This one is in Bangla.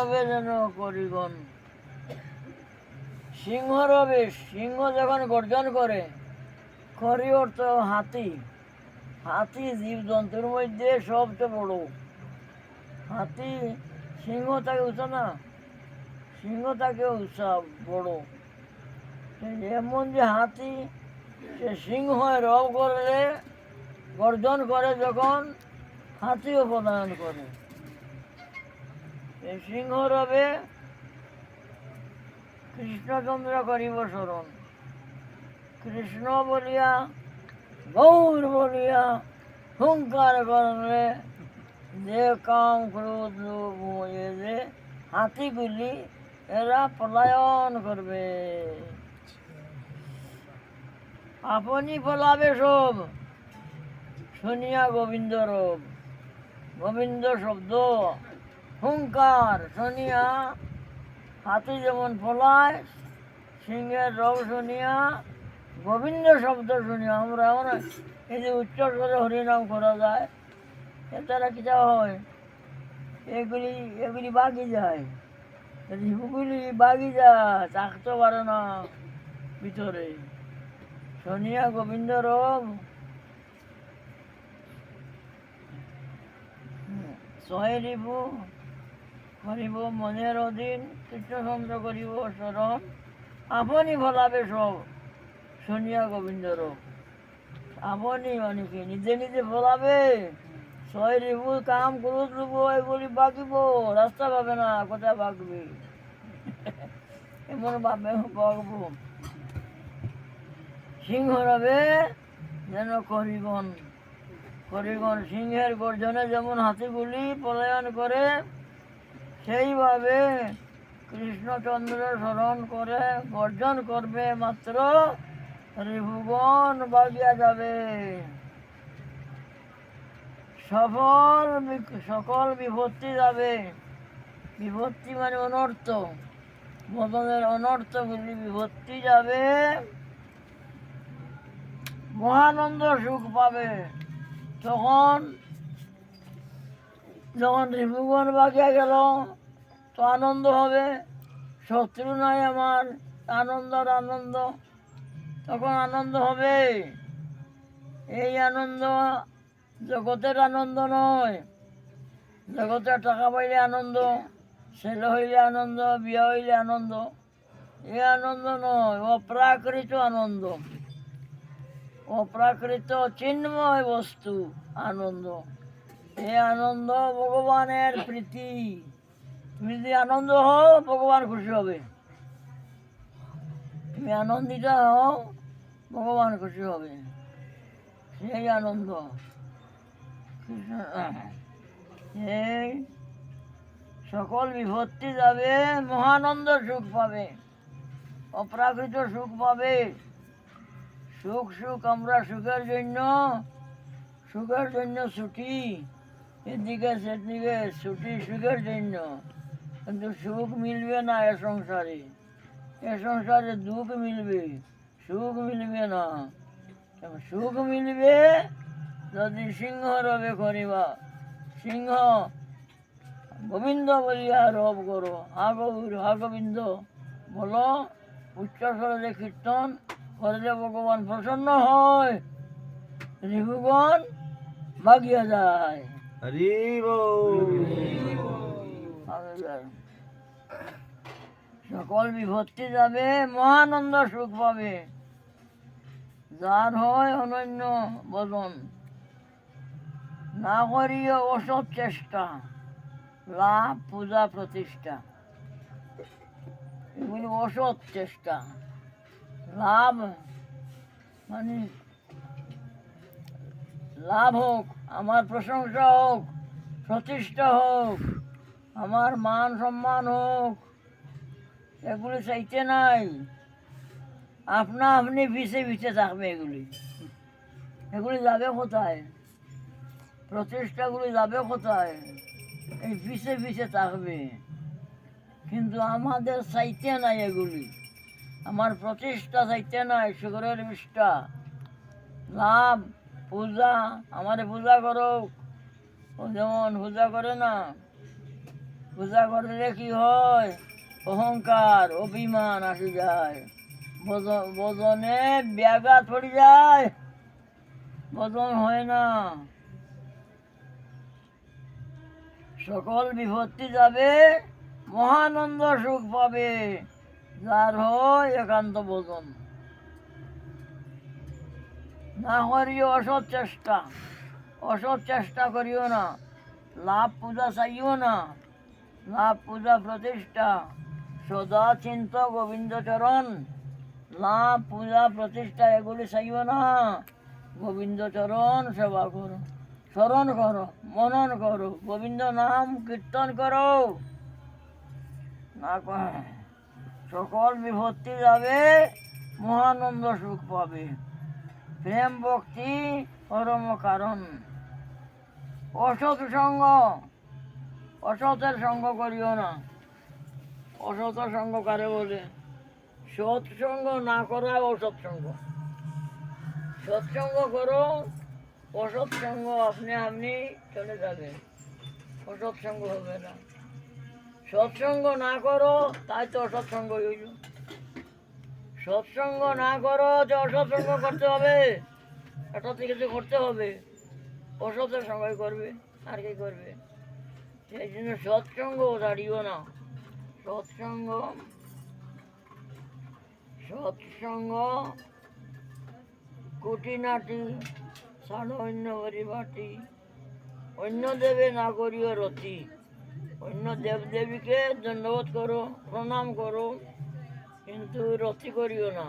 রবে যেন করিগণ। সিংহ রবে, সিংহ যখন গর্জন করে করি অর্থ হাতি। হাতি জীবজন্তুর মধ্যে সবচেয়ে বড়। হাতি সিংহ তাকে উঁচা না, সিংহ তাকে উঁচা বড়। এমন যে হাতি সে সিংহ রব করলে, গর্জন করে যখন হাতিও প্রদান করে। এই সিংহ রবে কৃষ্ণচন্দ্র করিব স্মরণ কৃষ্ণ বলিয়া, গৌর বলিয়া হুঙ্কার করলে যে কাম ক্রোধ লোভ এ যে হাতিগুলি এরা পলায়ন করবে। আপনি ফলাবে সব, শুনিয়া গোবিন্দ রব। গোবিন্দ শব্দ হুঙ্কার শুনিয়া হাতি যেমন ফলায় সিংহের রব শুনিয়া গোবিন্দ শব্দ শুনিয়া আমরা আমরা এই যে উচ্চ স্বরে হরিনাম করা যায় কি যা হয়? এগুলি এগুলি বাগি যায়। রিপুগুলি বাগি যায় থাকতে পারে না ভিতরে। শুনিয়া গোবিন্দ রব। ছয় রিপু। করিব মনের অধীন কৃষ্ণচন্দ্র করিব স্মরণ আপনি ভোলাবে সব শুনিয়া গোবিন্দর আপনি মানে কি নিজে নিজে ভোলাবে। ছয় রিপু কাম ক্রোধ রূপ এগুলি বাকিব রাস্তা পাবে না কোথায় বাকবে এমন ভাবে বাকবো সিংহ রবে যেন করিগণ করিগণ সিংহের গর্জনে যেমন হাতিগুলি পলায়ন করে সেইভাবে কৃষ্ণচন্দ্র স্মরণ করে গর্জন করবে মাত্র রিভুবন বাগিয়া যাবে। সফল সকল বিপত্তি যাবে। বিপত্তি মানে অনর্থ। মদনের অনর্থগুলি বিপত্তি যাবে। মহানন্দ সুখ পাবে। তখন যখন রিপুগণ বাগিয়া গেল, তো আনন্দ হবে। শত্রু নাই আমার, আনন্দ আনন্দ। তখন আনন্দ হবে। এই আনন্দ জগতের আনন্দ নয়। জগতের টাকা পাইলে আনন্দ, ছেলে হইলে আনন্দ, বিয়ে হইলে আনন্দ। এই আনন্দ নয়, অপ্রাকৃত আনন্দ। অপ্রাকৃত চিন্ময় বস্তু, আনন্দ। এই আনন্দ ভগবানের প্রীতি। তুমি যদি আনন্দ হও, ভগবান খুশি হবে। তুমি আনন্দিত হও, ভগবান খুশি হবে। সেই আনন্দ। এই সকল বিভক্তি যাবে, মহানন্দ সুখ পাবে, অপ্রাকৃত সুখ পাবে। সুখ সুখ আমরা সুখের জন্য সুখের জন্য ছুটি। এদিকে সেদিকে ছুটি সুখের জন্য, কিন্তু সুখ মিলবে না এ সংসারে। এ সংসারে দুঃখ মিলবে, সুখ মিলবে না। সুখ মিলবে যদি সিংহ রবে করিবা। সিংহ, গোবিন্দ বলিয়া রব করো। হা গৌর হা গোবিন্দ বলো উচ্চ কীর্তন করলে ভগবান প্রসন্ন হয় রিভুগণ ভাগে যায়। সকল বিভক্তি যাবে, মহানন্দ সুখ পাবে। যার হয় অনন্য বদন। না করিও অসৎ চেষ্টা, লাভ পূজা প্রতিষ্ঠা। এগুলি অসৎ চেষ্টা। লাভ মানে লাভ হোক, আমার প্রশংসা হোক, প্রতিষ্ঠা হোক, আমার মান সম্মান হোক, এগুলি চাইতে নাই। আপনা আপনি পিছে পিছে থাকবে এগুলি। এগুলি যাবে কোথায়? প্রচেষ্টাগুলি যাবে কোথায়? এই পিছে পিছে থাকবে। কিন্তু আমাদের চাইতে নাই এগুলি। আমার প্রচেষ্টা চাইতে নাই, সুগরের বিষ্ঠা লাভ পূজা, আমারে পূজা করো। যেমন পূজা করে না, পূজা করলে কি হয়? অহংকার, অভিমান আসে যায়। বজ- বজনে ব্যাঘাত পড়ে যায়। বজন হয় না। সকল বিপত্তি যাবে, মহানন্দ সুখ পাবে। যার হয় একান্ত বোজন না করিও, অসৎ চেষ্টা। অসৎ চেষ্টা করিও না। লাভ পূজা চাইও না। লাভ পূজা প্রতিষ্ঠা। সদা চিন্ত গোবিন্দ চরণ। লাভ পূজা প্রতিষ্ঠা, এগুলি চাইও না। গোবিন্দ চরণ সেবা করো। স্মরণ করো, মনন করো। গোবিন্দ নাম কীর্তন করো। না সকল বিপত্তি যাবে, মহানন্দ সুখ পাবে। প্রেম ভক্তি পরম কারণ। অসৎ সঙ্গ, অসতের সঙ্গ করিও না। অসৎ সঙ্গ কারে বলে? সৎসঙ্গ না করা অসৎ সঙ্গ। সৎসঙ্গ করো, অসৎ সঙ্গ আপনি আপনি চলে যাবে। অসৎ সঙ্গ হবে না। সৎসঙ্গ না করো, তাই তো অসৎসঙ্গ হইল। সৎসঙ্গ না করো, যে অসৎসঙ্গ করতে হবে এটা থেকে কিছু করতে হবে। অসতের সঙ্গে করবে, আর কি করবে? সেই জন্য সৎসঙ্গ দাঁড়িও না। সৎসঙ্গ সৎসঙ্গ কুটিনাটি ছাড়ো অন্য পরিবারটি অন্য দেবে না করিও রতি। অন্য দেব দেবীকে দণ্ডবোধ করো, প্রণাম করো। কিন্তু রতি করিও না